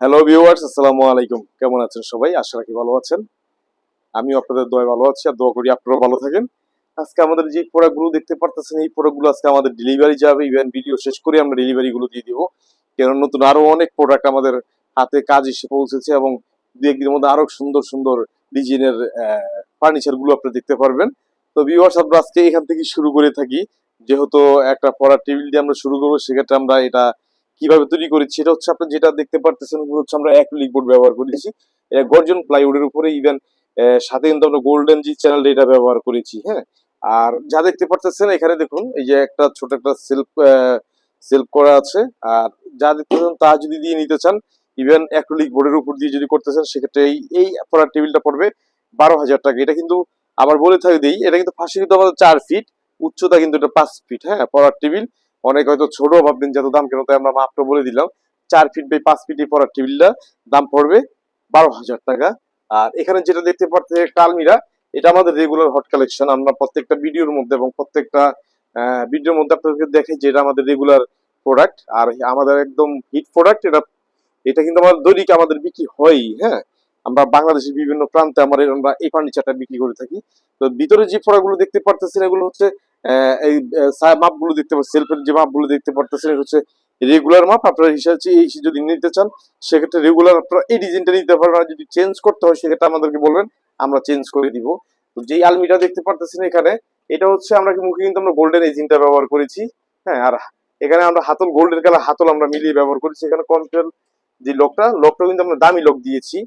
Hello viewers আসসালামু আলাইকুম। কেমন আছেন সবাই? আশা রাখি ভালো আছেন। আমিও আপনাদের দোয়া ভালো আছি আর দোয়া করি আপনারাও ভালো থাকেন। আজকে আমাদের যে প্রোডাক্টগুলো দেখতে পারতেছেন, এই প্রোডাক্টগুলো আজকে আমাদের ডেলিভারি যাবে। ইভেন ভিডিও শেষ করে আমরা ডেলিভারিগুলো দিয়ে দিব। কেন নতুন আরও অনেক প্রোডাক্ট আমাদের হাতে কাজ এসে পৌঁছেছে এবং দু একদিনের মধ্যে আরও সুন্দর সুন্দর ডিজাইনের ফার্নিচারগুলো আপনি দেখতে পারবেন। তো ভিউয়ার্স আমরা আজকে এখান থেকে শুরু করে থাকি। যেহেতু একটা পড়ার টেবিল দিয়ে আমরা শুরু করব, সেক্ষেত্রে আমরা এটা কীভাবে তৈরি করেছি সেটা হচ্ছে আপনি যেটা দেখতে পারতেছেন হচ্ছে আমরা অ্যাক্রিলিক বোর্ড ব্যবহার করেছি। এটা গর্জন প্লাইউডের উপরে ইভেন সাথে কিন্তু আমরা গোল্ডেন জি চ্যানেল এটা ব্যবহার করেছি হ্যাঁ? আর যা দেখতে পারতেছেন এখানে দেখুন, এই যে একটা ছোট একটা সেলফ সেলফ করা আছে। আর যা দেখতে পাচ্ছেন তা যদি দিয়ে নিতে চান ইভেন অ্যাক্রিলিক বোর্ডের উপর দিয়ে যদি করতে চান, সেক্ষেত্রে এই এই পড়ার টেবিলটা পড়বে বারো হাজার টাকা। এটা কিন্তু আবার বলে থাকে দিই, এটা কিন্তু ফাঁসি কিন্তু আমাদের চার ফিট উচ্চতা কিন্তু এটা পাঁচ ফিট হ্যাঁ? পড়ার টেবিল। অনেক হয়তো ছোট ভাববেন যত দাম কেন, তাই আমরা মাপটা বলে দিলাম। চার ফিট বাই পাঁচ ফিট পড়ার টেবিলটা দাম পড়বে বারো হাজার টাকা। আর এখানে যেটা দেখতে পাচ্ছেন একটা আলমিরা, এটা আমাদের রেগুলার হট কালেকশন আমরা প্রত্যেকটা ভিডিওর মধ্যে এবং প্রত্যেকটা ভিডিওর মধ্যে আপনাদেরকে দেখে যে এটা আমাদের রেগুলার প্রোডাক্ট আর আমাদের একদম হিট প্রোডাক্ট এটা এটা কিন্তু আমাদের দৈনিক আমাদের বিক্রি হয়ই হ্যাঁ? আমরা বাংলাদেশের বিভিন্ন প্রান্তে আমরা এই ফার্নিচারটা বিক্রি করে থাকি। তো ভিতরে যে প্রোডাক্টগুলো দেখতে পারতেছেন, এগুলো হচ্ছে এই মাপগুলো দেখতে পাচ্ছেন, সেলফের যে মাপগুলো দেখতে পারতেছেন হচ্ছে রেগুলার মাপ। আপনারা হিসাবে এই যদি নিতে চান, সেক্ষেত্রে রেগুলার আপনারা এই ডিজাইনটা নিতে পারবেন। আর যদি চেঞ্জ করতে হয়, সেক্ষেত্রে আমাদেরকে বলবেন, আমরা চেঞ্জ করে দিব। তো যেই আলমিটা দেখতে পারতেছেন এখানে, এটা হচ্ছে আমরা কি মুখে কিন্তু আমরা গোল্ডেন এজিনটা ব্যবহার করেছি। হ্যাঁ আর এখানে আমরা হাতল গোল্ডের কালার হাতল আমরা মিলিয়ে ব্যবহার করেছি। এখানে কন্ট্রোল যে লকটা লকটা কিন্তু আমরা দামি লক দিয়েছি।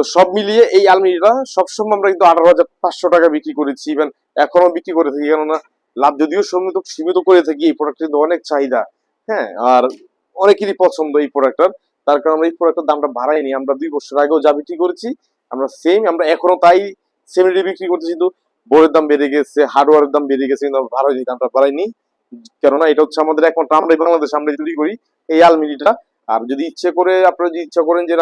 তো সব মিলিয়ে এই আলমিরা সবসময় আমরা কিন্তু আঠারো হাজার পাঁচশো টাকা বিক্রি করেছি। ইভেন এখনও বিক্রি করে থাকি, কেননা লাভ যদিও সীমিত সীমিত করে থাকি, এই প্রোডাক্ট কিন্তু অনেক চাহিদা। হ্যাঁ আর অনেকেরই পছন্দ এই প্রোডাক্টটার তার কারণে আমরা এই প্রোডাক্টের দামটা বাড়াইনি। আমরা দুই বছর আগেও যা বিক্রি করেছি, আমরা সেম আমরা এখনও তাই সেম রেটে বিক্রি করতেছি, কিন্তু বোর্ডের দাম বেড়ে গেছে হার্ডওয়ারের দাম বেড়ে গেছে, কিন্তু আমরা বাড়াইনি দামটা বাড়াইনি। কেননা এটা হচ্ছে আমাদের একমাত্র, আমরাই বাংলাদেশ আমরা তৈরি করি এই আলমিরিটা। আর যদি ইচ্ছে করে, আপনারা যদি ইচ্ছা করেন যে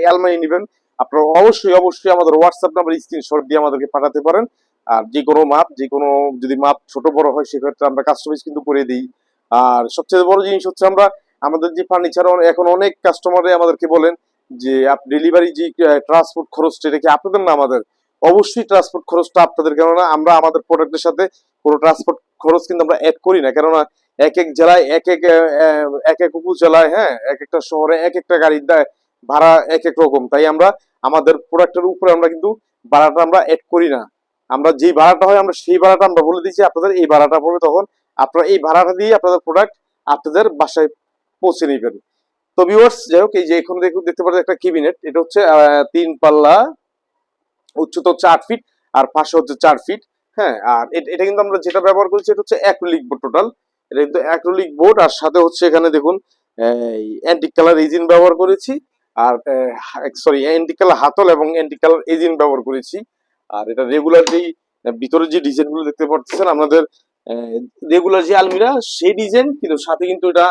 এই আলমারি নেবেন আপনারা অবশ্যই অবশ্যই আমাদের হোয়াটসঅ্যাপ নাম্বার স্ক্রিনশট দিয়ে আমাদেরকে পাঠাতে পারেন। আর যে কোনো মাপ, যে কোনো যদি মাপ ছোট বড় হয়, সেক্ষেত্রে আমরা কাস্টমাইজ কিন্তু করে দিই। আর সবচেয়ে বড় জিনিস হচ্ছে আমরা, আমাদের যে ফার্নিচার এখন অনেক কাস্টমারে আমাদেরকে বলেন যে ডেলিভারি যে ট্রান্সপোর্ট খরচটা, এটা কি আপনাদের না আমাদের? অবশ্যই ট্রান্সপোর্ট খরচটা আপনাদের, কেননা আমরা আমাদের প্রোডাক্টের সাথে কোনো ট্রান্সপোর্ট খরচ কিন্তু আমরা অ্যাড করি না। কেননা এক এক জেলায়, এক এক এক এক উপজেলায় হ্যাঁ এক একটা শহরে এক একটা গাড়ির ভাড়া এক এক রকম। তাই আমরা আমাদের প্রোডাক্টের উপরে আমরা কিন্তু ভাড়াটা আমরা অ্যাড করি না। আমরা যেই ভাড়াটা হয়, আমরা সেই ভাড়াটা আমরা বলে দিচ্ছি, আপনাদের এই ভাড়াটা পড়বে তখন আপনারা এই ভাড়াটা দিয়ে আপনাদের প্রোডাক্ট আপনাদের বাসায় পৌঁছে নেবেন। তো ভিউয়ার্স যাই হোক, এই যে এখন দেখতে পাচ্ছেন একটা কেবিনেট এটা হচ্ছে তিন পাল্লা, উচ্চতা হচ্ছে আট ফিট আর পাশে হচ্ছে চার ফিট হ্যাঁ? আর এটা কিন্তু আমরা যেটা ব্যবহার করছি, এটা হচ্ছে অ্যাক্রিলিক বোর্ড টোটাল এটা কিন্তু অ্যাক্রিলিক বোর্ড আর সাথে হচ্ছে এখানে দেখুন অ্যান্টিক কালার এজিন ব্যবহার করেছি। আর সরি অ্যান্টিক কালার হাতল এবং অ্যান্টিক কালার এজিন ব্যবহার করেছি। আর এটা রেগুলার যেই ভিতরে যে ডিজাইনগুলো দেখতে পাচ্ছেন আমাদের রেগুলার যে আলমিরা, সেই ডিজাইন কিন্তু সাথে কিন্তু এটা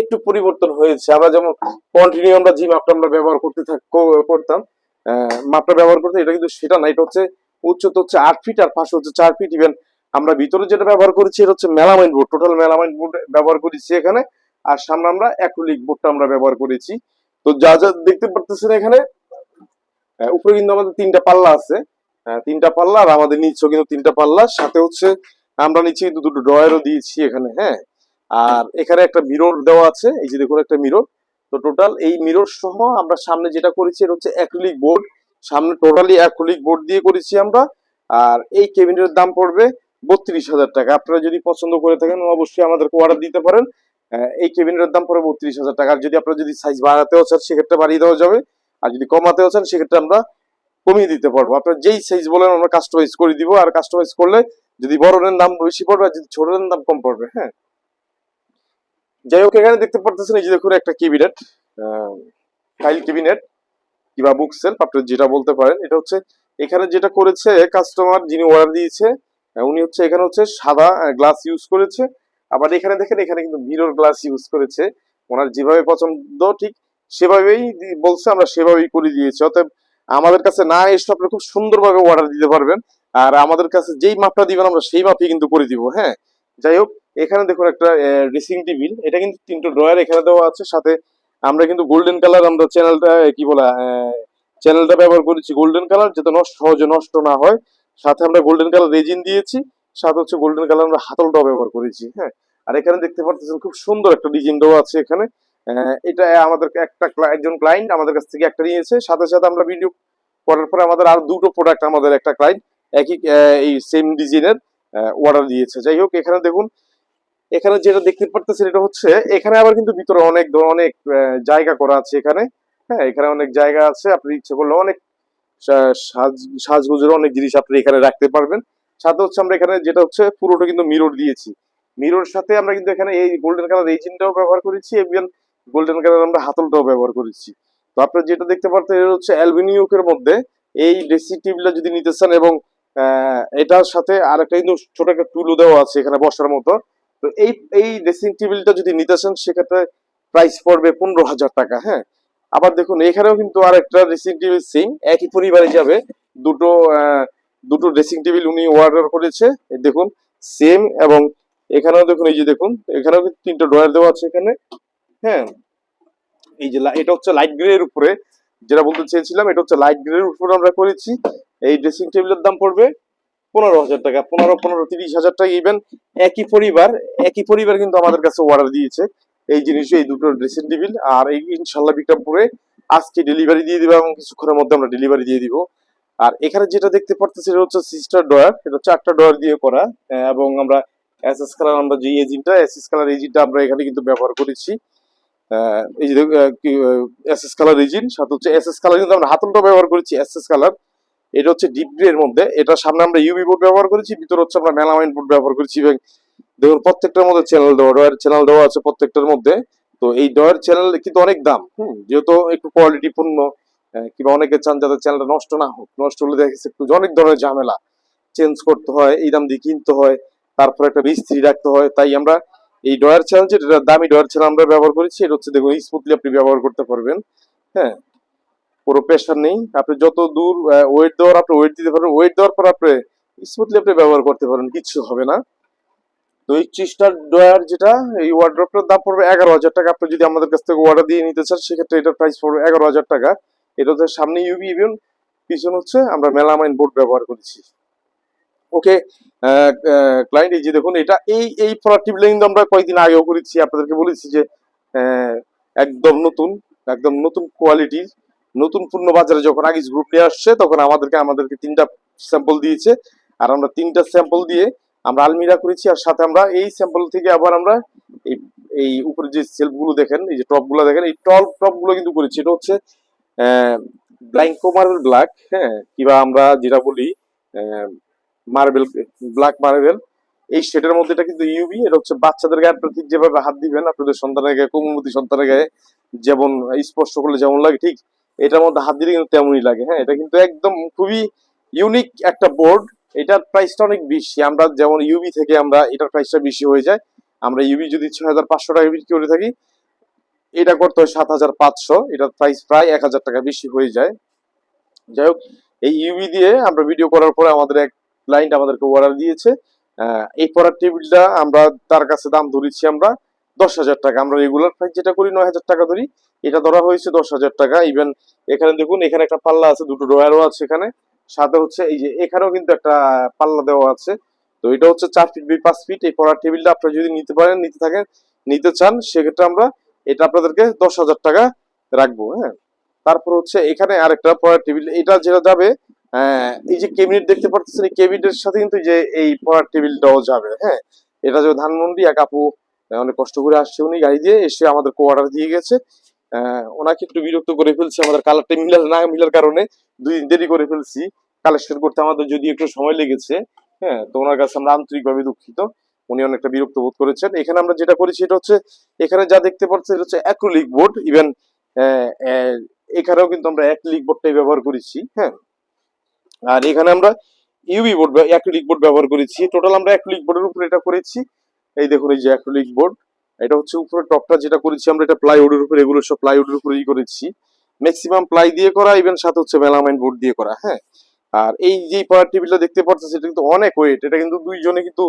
একটু পরিবর্তন হয়েছে। আমরা যেমন কন্টিনিউ আমরা যে মাপটা আমরা ব্যবহার করতে করতাম মাপটা ব্যবহার করতে, এটা কিন্তু সেটা না, এটা হচ্ছে উচ্চতা হচ্ছে আট ফিট আর পাশে হচ্ছে চার ফিট ইভেন আমরা ভিতরে যেটা ব্যবহার করেছি, এটা হচ্ছে melamine board total melamine board ব্যবহার করেছি এখানে। আর সামনে আমরা অ্যাক্রিলিক বোর্ডটা আমরা ব্যবহার করেছি। তো যা যা দেখতে পারতেছেন এখানে উপরে কিন্তু আমাদের তিনটা পাল্লা আছে। তিনটা পাল্লা আর আমাদের নিচেও কিন্তু তিনটা পাল্লা। সাথে হচ্ছে আমরা নিচে কিন্তু দুটো ড্রয়ারও দিয়েছি এখানে হ্যাঁ? আর এখানে একটা মিরর দেওয়া আছে, এই যে দেখুন একটা মিরর তো টোটাল এই মিরর সহ আমরা সামনে যেটা করেছি, এটা হচ্ছে অ্যাক্রিলিক বোর্ড সামনে টোটালি অ্যাক্রিলিক বোর্ড দিয়ে করেছি আমরা। আর এই কেবিনেটের দাম পড়বে বত্রিশ হাজার টাকা। আপনারা যদি পছন্দ করে থাকেন, অবশ্যই আমাদেরকে অর্ডার দিতে পারেন। এই কেবিনেটের দাম পড়বে বত্রিশ হাজার টাকা। যদি আপনারা যদি সাইজ বাড়াতেও চান, সেক্ষেত্রে বাড়িয়ে দেওয়া যাবে। আর যদি কমাতেও চান, সেক্ষেত্রে আমরা কমিয়ে দিতে পারব। আপনার যেই সাইজ বলেন, আমরা কাস্টমাইজ করে দিব। আর কাস্টমাইজ করলে যদি বড় নেন দাম বেশি পড়বে, আর যদি ছোট নেন দাম কম পড়বে হ্যাঁ? যাই হোক, এখানে দেখতে পারতেছেন, এই যে দেখুন একটা কেবিনেট ফাইল কেবিনেট কিংবা বুক সেলফ আপনি যেটা বলতে পারেন। এটা হচ্ছে, এখানে যেটা করেছে কাস্টমার যিনি অর্ডার দিয়েছে উনি হচ্ছে, এখানে হচ্ছে সাদা গ্লাস ইউজ করেছে। আবার এখানে দেখেন, এখানে কিন্তু মিরর গ্লাস ইউজ করেছে। ওনার যেভাবে পছন্দ, ঠিক সেভাবেই বলছে, আমরা সেভাবেই করে দিয়েছি। অতএব আমাদের কাছে না এসে আপনি খুব সুন্দরভাবে অর্ডার দিতে পারবেন। আর আমাদের কাছে যেই মাপটা দিবেন, আমরা সেই মাপই কিন্তু করে দিব হ্যাঁ? যাই হোক, এখানে দেখুন একটা ড্রেসিং টেবিল এটা কিন্তু তিনটে ড্রয়ার এখানে দেওয়া আছে। সাথে আমরা কিন্তু গোল্ডেন কালার আমরা চ্যানেলটা কি বলা চ্যানেলটা ব্যবহার করেছি। গোল্ডেন কালার যাতে নষ্ট সহজে নষ্ট না হয়। সাথে আমরা গোল্ডেন কালার রেজিন দিয়েছি। সাথে হচ্ছে গোল্ডেন কালার আমরা হাতলটাও ব্যবহার করেছি হ্যাঁ? আর এখানে দেখতে পাচ্ছেন খুব সুন্দর একটা ডিজাইন দেওয়া আছে এখানে। এটা আমাদের একটা একজন ক্লায়েন্ট আমাদের কাছ থেকে একটা নিয়েছে, সাথে সাথে আমরা ভিডিও করার পরে আমাদের আর দুটো প্রোডাক্ট আমাদের একটা ক্লায়েন্ট একই এই সেম ডিজাইনের অর্ডার দিয়েছে। যাই হোক, এখানে দেখুন, এখানে যেটা দেখতে পারতেছেন এটা হচ্ছে, এখানে আবার কিন্তু ভিতরে অনেক অনেক জায়গা করা আছে এখানে হ্যাঁ? এখানে অনেক জায়গা আছে, আপনি ইচ্ছে করলে অনেক সাজগুজের অনেক জিনিস আপনি এখানে রাখতে পারবেন। সাথে হচ্ছে আমরা এখানে যেটা হচ্ছে পুরোটা কিন্তু মিরর দিয়েছি। মিরর সাথে আমরা কিন্তু এখানে এই গোল্ডেন কালার রেজিনটাও ব্যবহার করেছি এবং গোল্ডেন কালার আমরা হাতলটাও ব্যবহার করেছি। তো আপনারা যেটা দেখতে পারতেন এটা হচ্ছে অ্যালবিনিউকের মধ্যে। এই ড্রেসিং টেবিলটা যদি নিতে চান এবং এটার সাথে আরেকটা কিন্তু ছোট একটা টুলও দেওয়া আছে এখানে বসার মতো। তো এই এই ড্রেসিং টেবিলটা যদি নিতে চান সেক্ষেত্রে প্রাইস পড়বে পনেরো হাজার টাকা হ্যাঁ? আবার দেখুন এখানেও কিন্তু আরেকটা ড্রেসিং টেবিল সেম একই পরিবারে যাবে। দুটো আহ, দুটো ড্রেসিং টেবিল উনি অর্ডার করেছে। দেখুন সেম এবং এখানেও দেখুন, এই যে দেখুন, এখানেও কিন্তু তিনটা ড্রয়ার দেওয়া আছে এখানে। হ্যাঁ এই যে এটা হচ্ছে লাইট গ্রে এর উপরে। যেটা বলতে চেয়েছিলাম, এটা হচ্ছে লাইট গ্রে এর উপরে আমরা করেছি। এই ড্রেসিং টেবিলের দাম পড়বে পনেরো হাজার টাকা, পনেরো পনেরো, তিরিশ হাজার টাকা ইভেন একই পরিবার একই পরিবার কিন্তু আমাদের কাছে অর্ডার দিয়েছে এই জিনিস, এই দুটো ড্রেসিং টেবিল আর এই ইনশাল্লাহ বিক্রমপুরে আজকে ডেলিভারি দিয়ে দিবো এবং কিছুক্ষণের মধ্যে আমরা ডেলিভারি দিয়ে দিব। আর এখানে যেটা দেখতে পারতেছি এটা হচ্ছে সিস্টার ডয়ার এটা চারটা ডয়ার দিয়ে করা এবং আমরা এসএস কালার আমরা যে এজিনটা এসএস কালার এজিনটা আমরা এখানে কিন্তু ব্যবহার করেছি। এই যে এসএস কালার রেজিন সাথে হচ্ছে এসএস কালার কিন্তু আমরা হাতলটা ব্যবহার করেছি এসএস কালার এটা হচ্ছে ডিপ গ্রে এর মধ্যে এটা সামনে আমরা ইউবি বোর্ড ব্যবহার করেছি ভিতরে হচ্ছে আমরা মেলামাইন বোর্ড ব্যবহার করেছি এবং দেখুন প্রত্যেকটার মধ্যে চ্যানেল দেওয়া ডয়ের চ্যানেল দেওয়া আছে প্রত্যেকটার মধ্যে। তো এই ডয়ের চ্যানেল কিন্তু অনেক দাম হুম যেহেতু একটু কোয়ালিটি পূর্ণ আহ, কিংবা অনেকে চান যাতে চ্যানেলটা নষ্ট না হোক। নষ্ট হলে দেখেছে একটু অনেক ধরনের ঝামেলা। চেঞ্জ করতে হয়, এই দাম দিয়ে কিনতে হয়, তারপর একটা মিস্ত্রি রাখতে হয়। তাই আমরা এই ডয়ার চ্যানেল যেটা দামি ডয়ার চ্যানেল আমরা ব্যবহার করেছি এটা হচ্ছে দেখুন স্মুথলি আপনি ব্যবহার করতে পারবেন। হ্যাঁ কোনো প্রেশার নেই। আপনি যত দূর ওয়েট দেওয়ার, আপনি ওয়েট দিতে পারবেন। ওয়েট দেওয়ার পর আপনি স্মুথলি আপনি ব্যবহার করতে পারেন, কিচ্ছু হবে না। তো এই চিস্টার ডয়ার যেটা, এই ওয়ার্ড্রপটার দাম পড়বে এগারো হাজার টাকা। আপনি যদি আমাদের কাছ থেকে অর্ডার দিয়ে নিতে চান, সেক্ষেত্রে এটার প্রাইস পড়বে এগারো হাজার টাকা। এটা হচ্ছে সামনে ইউবি এবং পিছন হচ্ছে আমরা মেলামাইন বোর্ড ব্যবহার করেছি। ওকে ক্লায়েন্ট এই যে দেখুন, এটা এই এই প্রোডাক্টিভ কিন্তু আমরা কয়েকদিন আগেও করেছি, আপনাদেরকে বলেছি যে একদম নতুন একদম নতুন কোয়ালিটির নতুন পূর্ণ বাজারে যখন আগিস গ্রুপ নিয়ে আসছে, তখন আমাদেরকে আমাদেরকে তিনটা স্যাম্পল দিয়েছে। আর আমরা তিনটা স্যাম্পল দিয়ে আমরা আলমিরা করেছি, আর সাথে আমরা এই স্যাম্পল থেকে আবার আমরা এই এই উপরে যে সেলফগুলো দেখেন, এই যে টপগুলো দেখেন, এই টপ টপগুলো কিন্তু করেছি। এটা হচ্ছে ব্ল্যাঙ্কো মার্বেল ব্ল্যাক হ্যাঁ কিংবা আমরা যেটা বলি মার্বেল ব্ল্যাক মার্বেল এই শেডের মধ্যে এটা কিন্তু ইউবি এটা হচ্ছে বাচ্চাদের গায়ে আপনি ঠিক যেভাবে হাত দিবেন, আপনাদের সন্তানের গায়ে কোমলমতি সন্তানের গায়ে যেমন স্পর্শ করলে যেমন লাগে, ঠিক এটার মধ্যে হাত দিলে কিন্তু তেমনই লাগে হ্যাঁ এটা কিন্তু একদম খুবই ইউনিক একটা বোর্ড এটার প্রাইসটা অনেক বেশি, আমরা যেমন ইউবি থেকে আমরা এটার প্রাইসটা বেশি হয়ে যায়, আমরা ইউবি যদি ছয় হাজার পাঁচশো টাকা বিক্রি করে থাকি এটা করতে হয় সাত হাজার পাঁচশো এটার প্রাইস প্রায় এক হাজার টাকা বেশি হয়ে যায়। যাই হোক, এই ইউবি দিয়ে আমরা ভিডিও করার পরে আমাদের এক ক্লায়েন্ট আমাদেরকে অর্ডার দিয়েছে। এই পড়ার টেবিলটা আমরা তার কাছে দাম ধরেছি আমরা দশ হাজার টাকা। আমরা রেগুলার প্রাইস যেটা করি নয় হাজার টাকা ধরি, এটা ধরা হয়েছে দশ হাজার টাকা। ইভেন এখানে দেখুন, এখানে একটা পাল্লা আছে, দুটো ড্রয়ারও আছে এখানে। সাথে হচ্ছে এই যে এখানেও কিন্তু একটা পাল্লা দেওয়া আছে। তো এটা হচ্ছে চার ফিট বাই পাঁচ ফিট এই পড়ার টেবিলটা আপনারা যদি নিতে পারেন, নিতে থাকেন, নিতে চান, সেক্ষেত্রে আমরা এটা আপনাদেরকে দশ হাজার টাকা রাখব হ্যাঁ। তারপর হচ্ছে এখানে আরেকটা পড়ার টেবিল, এটা যেটা যাবে এই যে কেবিনেট দেখতে পাচ্ছেন এই কেবিনেটের সাথে কিন্তু যে এই পড়ার টেবিলটাও যাবে হ্যাঁ। এটা যে ধানমন্ডি, এক আপু অনেক কষ্ট করে আসছে উনি গাড়ি দিয়ে, এসে আমাদের অর্ডার দিয়ে গেছে। ওনাকে একটু বিরক্ত করে ফেলছি, আমাদের কালারটা মিলার না মিলার কারণে দুই দিন দেরি করে ফেলছি। কালেকশন করতে আমাদের যদি একটু সময় লেগেছে হ্যাঁ তো ওনার কাছে আমরা আন্তরিকভাবে দুঃখিত। উনি অনেকটা বিরক্ত বোধ করেছেন। এখানে আমরা যেটা করেছি এটা হচ্ছে, এখানে যা দেখতে পাচ্ছেন এটা হচ্ছে অ্যাক্রোলিক বোর্ড ইভেন এখানেও কিন্তু আমরা অ্যাক্রিলিক বোর্ডটাই ব্যবহার করেছি হ্যাঁ। আর এখানে আমরা ইউবি বোর্ড অ্যাক্রিলিক বোর্ড ব্যবহার করেছি। টোটাল আমরা অ্যাক্রিলিক বোর্ডের উপরে এটা করেছি। এই দেখুন, এই যে অ্যাক্রিলিক বোর্ড এটা হচ্ছে উপরে টপটা যেটা করেছি আমরা, এটা প্লাইউডের উপরে, এগুলো সব প্লাইউডের উপরেই করেছি। ম্যাক্সিমাম প্লাই দিয়ে করা ইভেন সাথে হচ্ছে মেলামাইন বোর্ড দিয়ে করা হ্যাঁ। আর এই যে পাওয়ার টেবিলটা দেখতে পাচ্ছেন, সেটা কিন্তু অনেক ওয়েট এটা কিন্তু দুইজনে কিন্তু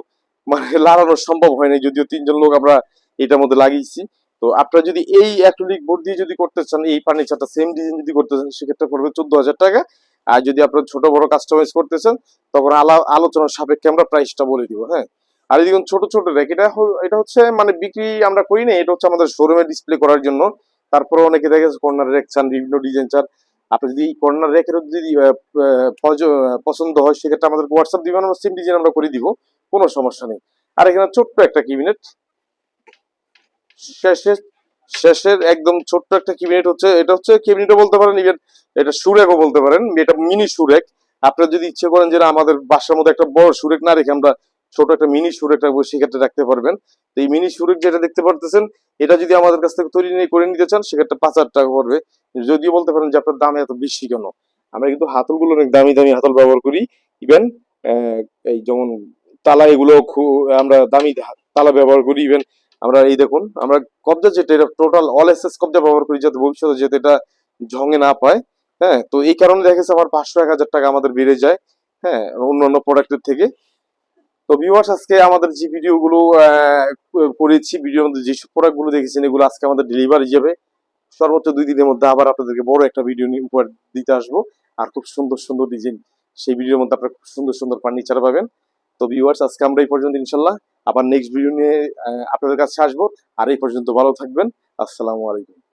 মানে লাগানো সম্ভব হয় না যদিও তিনজন লোক আমরা এটার মধ্যে লাগিয়েছি। তো আপনারা যদি এই অ্যাক্রিলিক বোর্ড দিয়ে যদি করতে চান, এই ফার্নিচারটা সেম ডিজাইন যদি করতে চান, সেক্ষেত্রে পড়বে চোদ্দ হাজার টাকা। আর যদি আপনারা ছোট বড় কাস্টমাইজ করতে চান, তখন আলা- আলোচনার সাপেক্ষে আমরা প্রাইসটা বলে দিব হ্যাঁ? আর এদিকে ছোট ছোট র্যাক এটা এটা হচ্ছে মানে বিক্রি আমরা করি না এটা হচ্ছে আমাদের শোরুমে ডিসপ্লে করার জন্য। তারপরে অনেকে দেখে কর্নার র্যাক চান, বিভিন্ন ডিজাইন চান। আপনি যদি কর্নার র্যাকের যদি পছন্দ হয়, সেক্ষেত্রে আমাদের হোয়াটসঅ্যাপ দিবেন, আমরা সেম ডিজাইন আমরা করে দিব। কোনো সমস্যা নেই। আর এখানে ছোট্ট একটা কিবিনেট শেষের শেষের একদম ছোট্ট একটা কিবিনেট হচ্ছে, এটা হচ্ছে কিবিনেটও বলতে পারেন ইভেন এটা সুরেকও বলতে পারেন, এটা মিনি সুরেক। আপনারা যদি ইচ্ছে করেন যে আমাদের বাসার মধ্যে একটা বড় সুরেক না রেখে আমরা ছোট একটা মিনি সুরেক রাখব সেক্ষেত্রে রাখতে পারবেন। তো এই মিনি সুরেক যেটা দেখতে পারতেছেন, এটা যদি আমাদের কাছ থেকে তৈরি নিয়ে করে নিতে চান, সেক্ষেত্রে পাঁচ হাজার টাকা পড়বে। যদিও বলতে পারেন যে আপনার দাম এত বেশি কেন? আমরা কিন্তু হাতলগুলো অনেক দামি দামি হাতল ব্যবহার করি। ইভেন এই যেমন তালা এগুলো আমরা দামি তালা ব্যবহার করি ইভেন আমরা এই দেখুন, আমরা কবজা যেটা, এটা টোটাল অল এসএস কবজা ব্যবহার করি যাতে ভবিষ্যতে যাতে এটা ঝঙে না পায় হ্যাঁ? তো এই কারণে দেখা গেছে আমার পাঁচশো এক হাজার টাকা আমাদের বেড়ে যায় হ্যাঁ অন্যান্য প্রোডাক্টের থেকে। তো ভিউয়ার্স আজকে আমাদের যে ভিডিওগুলো করেছি ভিডিওর মধ্যে যেসব প্রোডাক্টগুলো দেখেছেন, এগুলো আজকে আমাদের ডেলিভারি যাবে। সর্বোচ্চ দুই দিনের মধ্যে আবার আপনাদেরকে বড় একটা ভিডিও নিয়ে উপহার দিতে আসব। আর খুব সুন্দর সুন্দর ডিজাইন সেই ভিডিওর মধ্যে আপনারা খুব সুন্দর সুন্দর ফার্নিচার পাবেন। তো ভিউয়ার্স আজকে আমরা এই পর্যন্ত ইনশাল্লাহ। আবার নেক্সট ভিডিও নিয়ে আপনাদের কাছে আসব। আর এই পর্যন্ত ভালো থাকবেন। আসসালামু আলাইকুম।